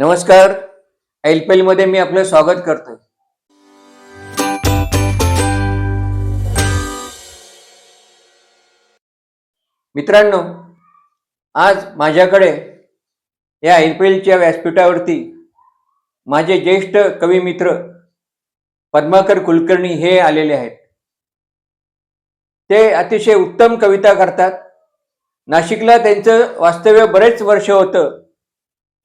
नमस्कार. एलपेल मध्ये मी आपलं स्वागत करतो मित्रांनो आज माझ्याकडे या एलपेलच्या व्यासपीठावरती माझे ज्येष्ठ कवी मित्र पद्माकर कुलकर्णी हे आलेले आहेत. ते अतिशय उत्तम कविता करतात. नाशिकला त्यांचं वास्तव्य बरेच वर्ष होतं.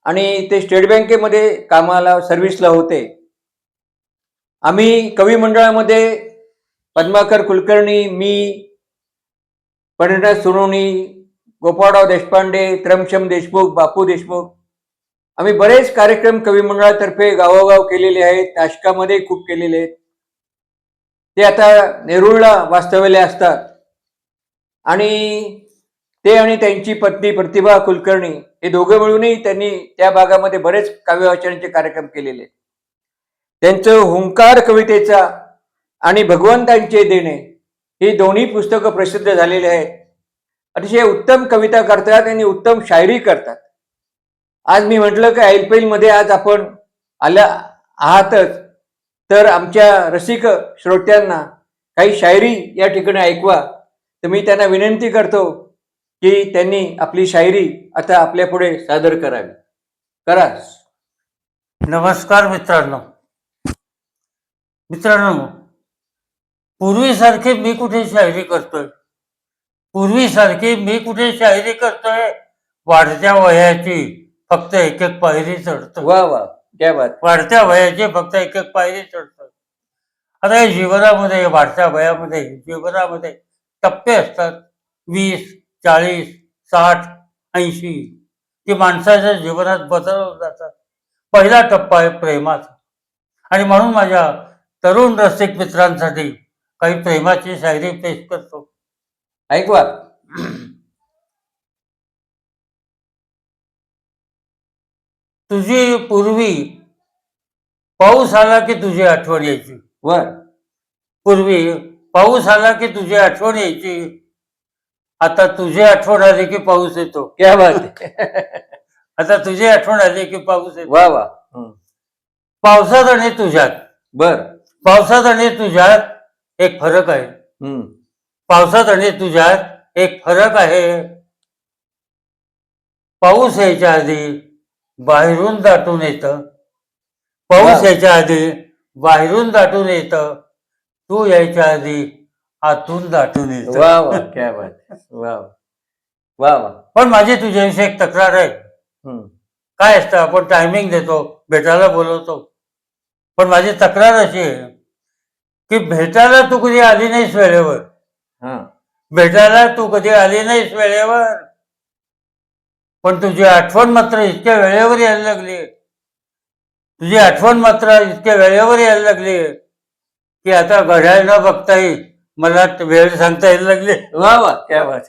आणि ते स्टेट बँकेमध्ये कामाला सर्व्हिसला होते. आम्ही कवी मंडळामध्ये पद्माकर कुलकर्णी मी पंडितनाथ सोनवणी गोपाळराव देशपांडे त्रमशम देशमुख बापू देशमुख आम्ही बरेच कार्यक्रम कवी मंडळातर्फे गावोगाव केलेले आहेत नाशकामध्ये खूप केलेले आहेत. ते आता नेरुळला वास्तव्याला असतात. आणि ते आणि त्यांची पत्नी प्रतिभा कुलकर्णी हे दोघं मिळूनही त्यांनी त्या भागामध्ये बरेच काव्यवाचनाचे कार्यक्रम केलेले त्यांचं हुंकार कवितेचा आणि भगवंतांचे देणे ही दोन्ही पुस्तकं प्रसिद्ध झालेली आहेत. अतिशय उत्तम कविता करतात आणि उत्तम शायरी करतात. आज मी म्हटलं की आयपीएल आज आपण आल्या आहातच तर आमच्या रसिक श्रोत्यांना काही शायरी या ठिकाणी ऐकवा. तर मी त्यांना विनंती करतो की त्यांनी आपली शायरी आता आपल्या पुढे सादर करावी. करा नमस्कार मित्रांनो. मित्रांनो पूर्वीसारखी मी कुठे शायरी करतोय? पूर्वीसारखी मी कुठे शायरी करतोय? वाढत्या वयाची फक्त एक एक पायरी चढतोय. वा वा. क्या बात. वाढत्या वयाची फक्त एक एक पायरी चढतोय. आता या जीवनामध्ये वाढत्या वयामध्ये जीवनामध्ये टप्पे असतात. वीस चाळीस साठ ऐंशी. की माणसाच्या जीवनात बदल जातात. पहिला टप्पा आहे प्रेमाचा. आणि म्हणून माझ्या तरुण रसिक मित्रांसाठी काही प्रेमाची शायरी पेश करतो. ऐकवा तुझी पूर्वी पाऊस आला की तुझी आठवण यायची. वर. पूर्वी पाऊस आला की तुझी आठवण यायची. आता तुझी आठवण आली की पाऊस येतो. क्या बात आता तुझी आठवण आली की पाऊस येतो. वा वा. पावसात आणि तुझ्यात. बर. पावसात आणि तुझ्यात एक फरक आहे. पावसात आणि तुझ्यात एक फरक आहे. पाऊस यायच्या आधी बाहेरून दाटून येत. पाऊस. यायच्या आधी बाहेरून दाटून येत. तू यायच्या आधी आतून दाटून येत वा वा क्या बात वा वा. वा वा. पण माझी तुझ्याविषयी एक तक्रार आहे. हं. काय असतं आपण टायमिंग देतो भेटायला बोलवतो. पण माझी तक्रार अशी आहे की भेटायला तू कधी आली नाहीस वेळेवर. हं. भेटायला तू कधी आली नाहीस वेळेवर. पण तुझी आठवण मात्र इतक्या वेळेवर यायला लागली. तुझी आठवण मात्र इतक्या वेळेवर यायला लागली की आता घड्याळ न बघताही मला वेळ सांगता यायला लागली. वा वा क्या बात.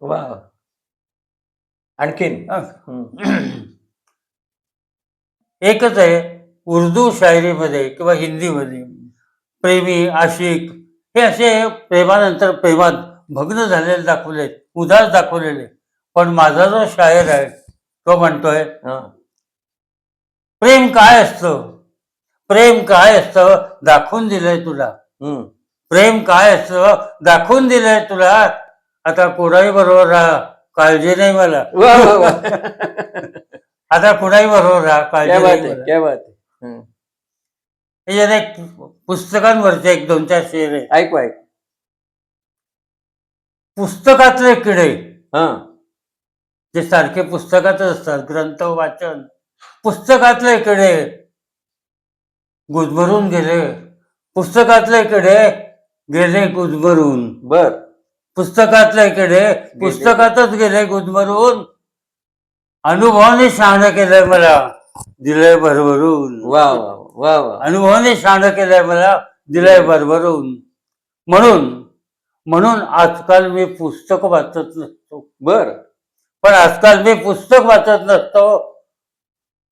वा आणखीन? हं. एकच आहे उर्दू शायरीमध्ये किंवा हिंदीमध्ये प्रेमी आशिक हे असे प्रेमानंतर प्रेमात भग्न झालेले दाखवले उदास दाखवलेले. पण माझा जो शायर आहे तो म्हणतोय. प्रेम काय असतं? प्रेम काय असतं? दाखवून दिलंय तुला. प्रेम काय असतं दाखवून दिलंय तुला? आता कोणाही बरोबर राहा काळजी नाही मला. वा वा वा. आता कुणाही बरोबर राहा क्या काळजी बात नाही आहे मला. क्या बात आहे. हं. एक पुस्तकांवरचे एक दोन चार शेर आहे ऐकू ऐक. पुस्तकातले किडे. हा. जे सारखे पुस्तकातच असतात ग्रंथ वाचन. पुस्तकातले किडे. गुदमरून गेले. पुस्तकातले किडे गेले गुदमरून बर. पुस्तकातले किडे पुस्तकातच गेले गुदमरून अनुभवाने शहाणं केलंय मला. दिलंय भरभरून. वा वा वा वा. अनुभवाने शहाणं केलंय मला. दिलंय भरभरून. म्हणून म्हणून आजकाल मी पुस्तक वाचत नसतो. बर. पण आजकाल मी पुस्तक वाचत नसतो.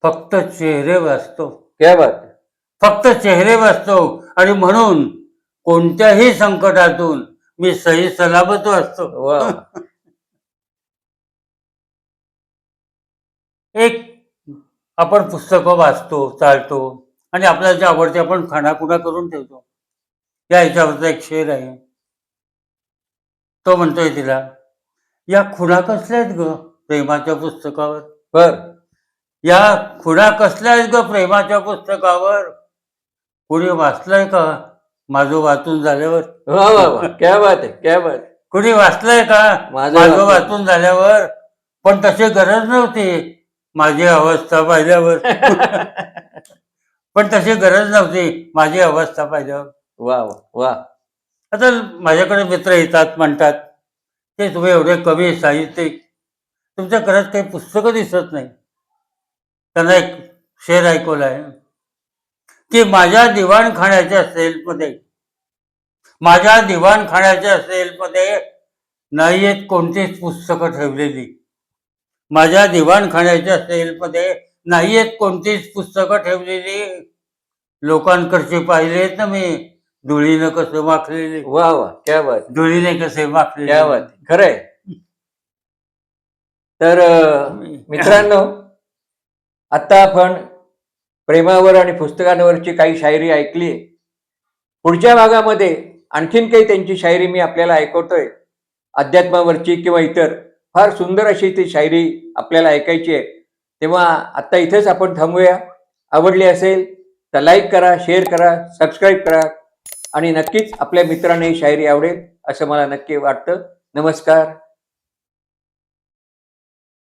फक्त चेहरे वाचतो. क्या बात. फक्त चेहरे वाचतो. आणि म्हणून कोणत्याही संकटातून मी सही सलामत वा. एक आपण पुस्तकं वाचतो चालतो आणि आपल्याला जे आवडते आपण खाणाखुणा करून ठेवतो. या ह्याच्यावरचा एक शेर आहे. तो म्हणतोय तिला या खुणा कसल्या आहेत ग प्रेमाच्या पुस्तकावर? बर. या खुणा कसल्या आहेत ग प्रेमाच्या पुस्तकावर? कुणी वाचलंय का माझं वाचून झाल्यावर. वा वा वा. क्या बात आहे क्या बात आहे. कुणी वाचलंय का? माझं माझं वाचून. वाचून झाल्यावर. पण तशी गरज नव्हती. माझी अवस्था पाहिल्यावर. पण तशी गरज नव्हती. माझी अवस्था पाहिल्यावर. वा वा. वा आता माझ्याकडे मित्र येतात म्हणतात ते तुम्ही एवढे कवी साहित्यिक. तुमच्या घरात काही पुस्तकं दिसत नाही. त्यांना एक शेर ऐकवला आहे. की माझ्या दिवाणखाण्याच्या सेलमध्ये. माझ्या दिवाणखाण्याच्या सेलमध्ये नाही आहेत कोणतीच पुस्तकं ठेवलेली. माझ्या दिवाणखाण्याच्या सेलमध्ये नाही आहेत कोणतीच पुस्तकं ठेवलेली. लोकांकडचे पाहिलेत ना मी धुळीनं कसं माखलेले. वा वा क्या बात. आहे. धुळीने कसे माखलेले. क्या बात. खरंय. तर मित्रांनो आता आपण प्रेमावर आणि पुस्तकांवरची काही शायरी ऐकली. पुढच्या भागामध्ये आणखीन काही त्यांची शायरी मी आपल्याला ऐकवतोय. अध्यात्मावरची किंवा इतर फार सुंदर अशी ती शायरी आपल्याला ऐकायची आहे. तेव्हा आता इथेच आपण थांबूया. आवडली असेल तर लाईक करा शेअर करा सबस्क्राईब करा आणि नक्कीच आपल्या मित्रांनाही शायरी आवडेल असं मला नक्की वाटतं. नमस्कार.